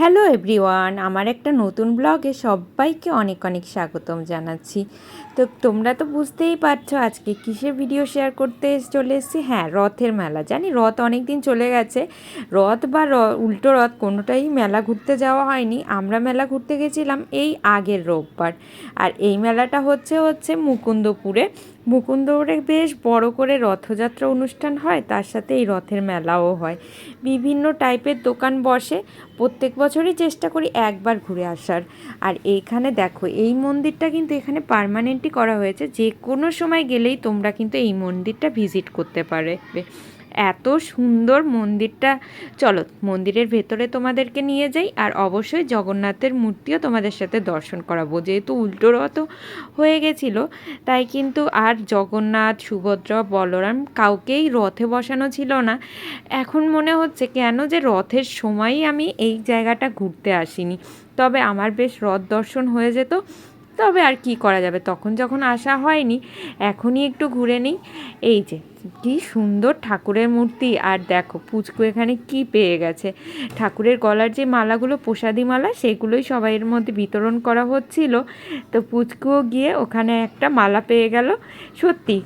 Hello everyone, আমার একটা নতুন ব্লগে সবাইকে অনেক অনেক স্বাগতম জানাচ্ছি। তো তোমরা তো বুঝতেই পারছ, আজকে কিসের ভিডিও শেয়ার করতে চলে এসেছি? হ্যাঁ রথের মেলা। জানি রথ অনেক দিন চলে গেছে। রথ বা উল্টো রথ কোনোটাই মেলা ঘুরতে যাওয়া হয়নি। আমরা মেলা ঘুরতে গেছিলাম এই আগের রোববার। আর এই মেলাটা হচ্ছে হচ্ছে মুকুন্দপুরে। মুকুন্দপুরে বেশ বড় করে রথযাত্রা অনুষ্ঠান হয়, তার সাথে এই রথের মেলাও হয়। বিভিন্ন টাইপের দোকান বসে, প্রত্যেক বছরই চেষ্টা করি একবার ঘুরে আসার। আর এইখানে দেখো, এই মন্দিরটা কিন্তু এখানে পারমানেন্টই করা হয়েছে যে কোনো সময় গেলেই তোমরা কিন্তু এই মন্দিরটা ভিজিট করতে পারবে। এত সুন্দর মন্দিরটা। চলো, মন্দিরের ভেতরে তোমাদেরকে নিয়ে যাই আর অবশ্যই জগন্নাথের মূর্তিও তোমাদের সাথে দর্শন করাবো। যেহেতু উল্টো রথ হয়ে গেছিল, তাই কিন্তু আর জগন্নাথ, সুভদ্রা, বলরাম কাউকেই রথে বসানো ছিল না। এখন মনে হচ্ছে কেন যে রথের সময়ই আমি এই জায়গাটা ঘুরতে আসিনি। তবে আমার বেশ রথ দর্শন হয়ে যেত। তবে আর কি করা যাবে? তখন যখন আসা হয়নি, এখনই একটু ঘুরে নিই। এই যে, কি সুন্দর ঠাকুরের মূর্তি। আর দেখো, পুচকু এখানে কি পেয়ে গেছে? ঠাকুরের গলার যে মালাগুলো, প্রসাদী মালা, সেগুলোই সবাইয়ের মধ্যে বিতরণ করা হচ্ছিল। তো পুচকুও গিয়ে ওখানে একটা মালা পেয়ে গেল। সত্যি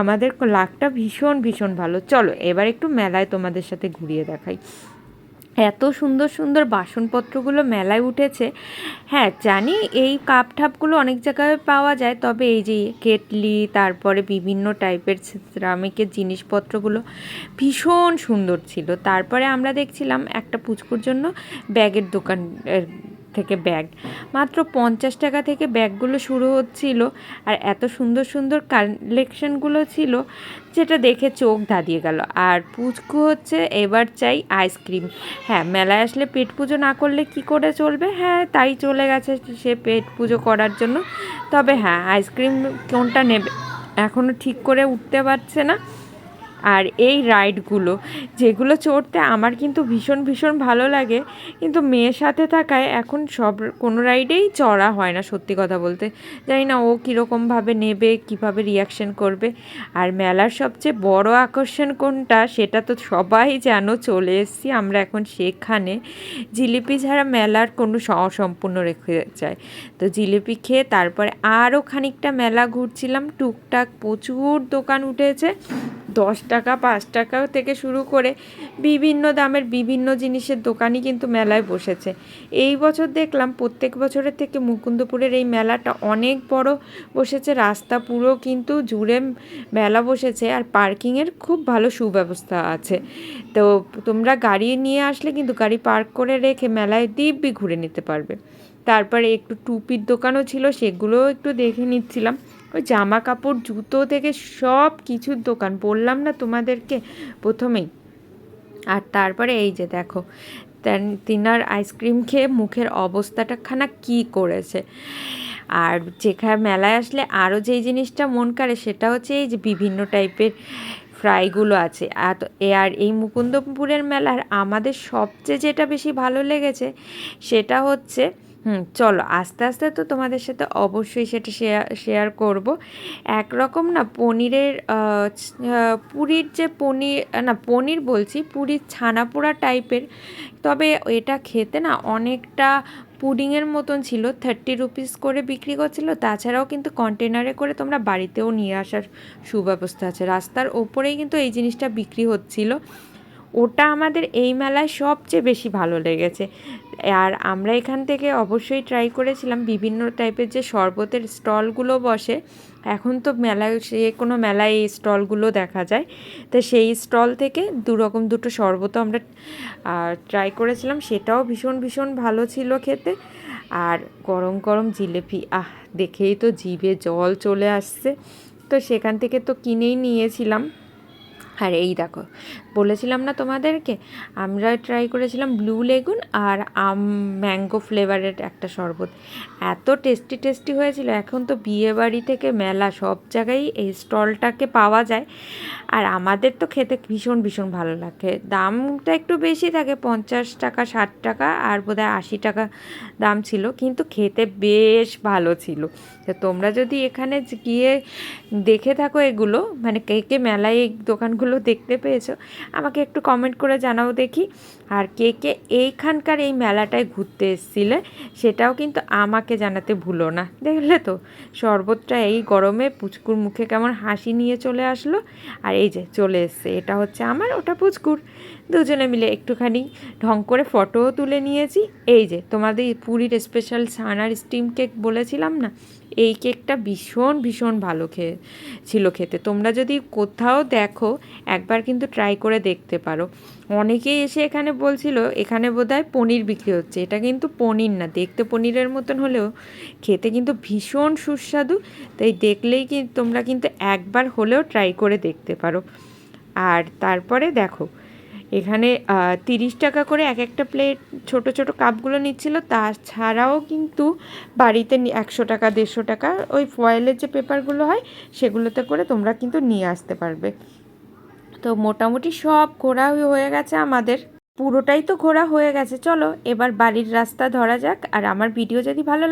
আমাদের লাকটা ভীষণ ভীষণ ভালো। চলো, এবার একটু মেলায় তোমাদের সাথে ঘুরিয়ে দেখাই। এত সুন্দর সুন্দর বাসনপত্রগুলো মেলায় উঠেছে। হ্যাঁ জানি এই কাপ ঠাপগুলো অনেক জায়গায় পাওয়া যায়, তবে এই যে কেটলি, তারপরে বিভিন্ন টাইপের সিরামিকের জিনিসপত্রগুলো ভীষণ সুন্দর ছিল। তারপরে আমরা দেখছিলাম একটা পুচকুর জন্য ব্যাগের দোকান থেকে ব্যাগ। মাত্র পঞ্চাশ টাকা থেকে ব্যাগগুলো শুরু হচ্ছিল আর এত সুন্দর সুন্দর কালেকশনগুলো ছিল যেটা দেখে চোখ ধাঁধিয়ে গেল। আর পুচকু হচ্ছে, এবার চাই আইসক্রিম। হ্যাঁ মেলায় আসলে পেট পুজো না করলে কি করে চলবে? হ্যাঁ তাই চলে গেছে সে পেট পুজো করার জন্য। তবে হ্যাঁ আইসক্রিম কোনটা নেবে এখনও ঠিক করে উঠতে পারছে না। আর এই রাইডগুলো, যেগুলো চড়তে আমার কিন্তু ভীষণ ভীষণ ভালো লাগে। কিন্তু মেয়ের সাথে থাকায় এখন সব, কোনো রাইডেই চড়া হয় না সত্যি কথা বলতে। জানি না ও কীরকমভাবে নেবে, কীভাবে রিয়াকশন করবে। আর মেলার সবচেয়ে বড় আকর্ষণ কোনটা, সেটা তো সবাই যেন চলে এসেছি আমরা এখন সেখানে। জিলিপি ছাড়া মেলার কোনো অসম্পূর্ণ রেখে যায়। তো জিলিপি খেয়ে তারপরে আরও খানিকটা মেলা ঘুরছিলাম। টুকটাক প্রচুর দোকান উঠেছে। দশ টাকা, পাঁচ টাকা থেকে শুরু করে বিভিন্ন দামের বিভিন্ন জিনিসের দোকানই কিন্তু মেলায় বসেছে। এই বছর দেখলাম প্রত্যেক বছরের থেকে মুকুন্দপুরের এই মেলাটা অনেক বড় বসেছে। রাস্তা পুরো কিন্তু জুড়ে মেলা বসেছে আর পার্কিংয়ের খুব ভালো সুব্যবস্থা আছে। তো তোমরা গাড়ি নিয়ে আসলে কিন্তু গাড়ি পার্ক করে রেখে মেলায় দিব্যি ঘুরে নিতে পারবে। তারপরে একটু টুপির দোকানও ছিল, সেগুলোও একটু দেখে নিচ্ছিলাম। ওই জামা কাপড় জুতো থেকে সব কিছুর দোকান। বললাম না তোমাদেরকে প্রথমেই। আর তারপরে এই যে দেখো, তেন- তিনার আইসক্রিম খেয়ে মুখের অবস্থাটা খানা কী করেছে। আর যেখানে মেলায় আসলে আরও যেই জিনিসটা মন কাড়ে সেটা হচ্ছে এই যে বিভিন্ন টাইপের ফ্রাইগুলো আছে। আর তো- এ, আর এই মুকুন্দপুরের মেলার আমাদের সবচেয়ে যেটা বেশি ভালো লেগেছে সেটা হচ্ছে হুম, চলো আস্তে আস্তে তো তোমাদের সাথে অবশ্যই সেটা শেয়ার শেয়ার করব। একরকম না পনিরের পুরীর যে পনির, না পনির বলছি, পুরীর ছানা পোড়া টাইপের তবে এটা খেতে না অনেকটা পুডিংয়ের মতন ছিল থার্টি রুপিস করে বিক্রি করছিল, তাছাড়াও কিন্তু কন্টেনারে করে তোমরা বাড়িতেও নিয়ে আসার সুব্যবস্থা আছে। রাস্তার ওপরেই কিন্তু এই জিনিসটা বিক্রি হচ্ছিল। ওটা আমাদের এই মেলায় সবচেয়ে বেশি ভালো লেগেছে। আর আমরা এখান থেকে অবশ্যই ট্রাই করেছিলাম, বিভিন্ন টাইপের যে শরবতের স্টলগুলো বসে, এখন তো মেলায় যে কোনো মেলায় এই স্টলগুলো দেখা যায়। তো সেই স্টল থেকে দু রকম দুটো শরবতও আমরা ট্রাই করেছিলাম, সেটাও ভীষণ ভীষণ ভালো ছিল খেতে। আর গরম গরম জিলিপি, আহ, দেখেই তো জিভে জল চলে আসছে। তো সেখান থেকে তো কিনেই নিয়েছিলাম। আর এই দেখো, বলেছিলাম না তোমাদেরকে? আমরা ট্রাই করেছিলাম ব্লু লেগুন আর আম ম্যাঙ্গো ফ্লেভারের একটা শরবত। এত টেস্টি টেস্টি হয়েছিল। এখন তো বিয়ে বাড়ি থেকে মেলা সব জায়গায় এই স্টলটাকে পাওয়া যায়। আর আমাদের তো খেতে ভীষণ ভীষণ ভালো লাগে। দামটা একটু বেশি থাকে, পঞ্চাশ টাকা, ষাট টাকা আর বোধহয় আশি টাকা দাম ছিল। কিন্তু খেতে বেশ ভালো ছিল। তো তোমরা যদি এখানে গিয়ে দেখে থাকো এগুলো মানে কে কে মেলায় এই দোকানগুলো হলো দেখতে পেয়েছ, আমাকে একটু কমেন্ট করে জানাও দেখি। আর কে কে এইখানকার এই মেলাটায় ঘুরতে এসেছিলে, সেটাও কিন্তু আমাকে জানাতে ভুলো না। দেখলে তো, শরবতটা এই গরমে পুচকুর মুখে কেমন হাসি নিয়ে চলে আসলো। আর এই যে চলে এসছে, এটা হচ্ছে আমার ওটা পুচকুর। দুজনে মিলে একটুখানি ঢং করে ফটোও তুলে নিয়েছি। এই যে, তোমাদের পুরীর স্পেশাল ছানার স্টিম কেক বলেছিলাম না? এই কেকটা ভীষণ ভীষণ ভালো খেয়ে, ছিল খেতে। তোমরা যদি কোথাও দেখো, একবার কিন্তু ট্রাই করে দেখতে পারো। অনেকেই এসে এখানে বলছিল, এখানে বোধহয় পনির বিক্রি হচ্ছে। এটা কিন্তু পনির না, দেখতে পনিরের মতন হলেও খেতে কিন্তু ভীষণ সুস্বাদু। তাই দেখলেই কি, তোমরা কিন্তু একবার হলেও ট্রাই করে দেখতে পারো। আর তারপরে দেখো এখানে তিরিশ টাকা করে এক একটা প্লেট ছোট ছোট কাপগুলো নিচ্ছিল। তাছাড়াও কিন্তু বাড়িতে একশো টাকা, দেড়শো টাকা ওই ফয়েলের যে পেপারগুলো হয়, সেগুলোতে করে তোমরা কিন্তু নিয়ে আসতে পারবে। তো মোটামুটি সব ঘোরা হয়ে গেছে আমাদের। পুরোটাই তো ঘোরা হয়ে গেছে। চলো, এবার বাড়ির রাস্তা ধরা যাক। আর আমার ভিডিও যদি ভালো